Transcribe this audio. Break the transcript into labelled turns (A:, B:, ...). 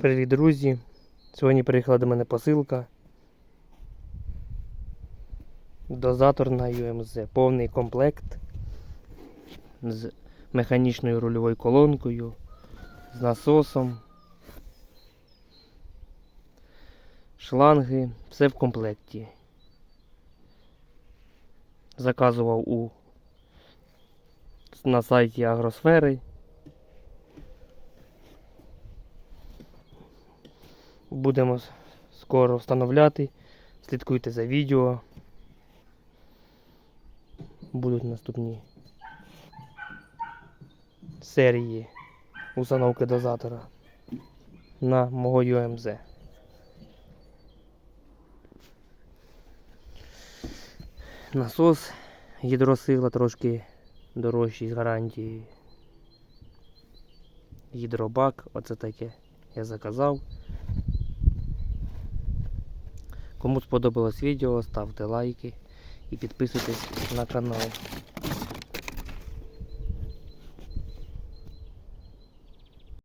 A: Привіт, друзі! Сьогодні приїхала до мене посилка. Дозатор на UMZ. Повний комплект з механічною рульовою колонкою, з насосом, шланги, все в комплекті. Заказував у на сайті Агросфери. Будемо скоро встановляти. Слідкуйте за відео. Будуть наступні серії установки дозатора на мого UMZ. Насос гідросила трошки дорожчий з гарантії. Гідробак, оце таке я заказав. Кому сподобалось відео, ставте лайки і підписуйтесь на канал.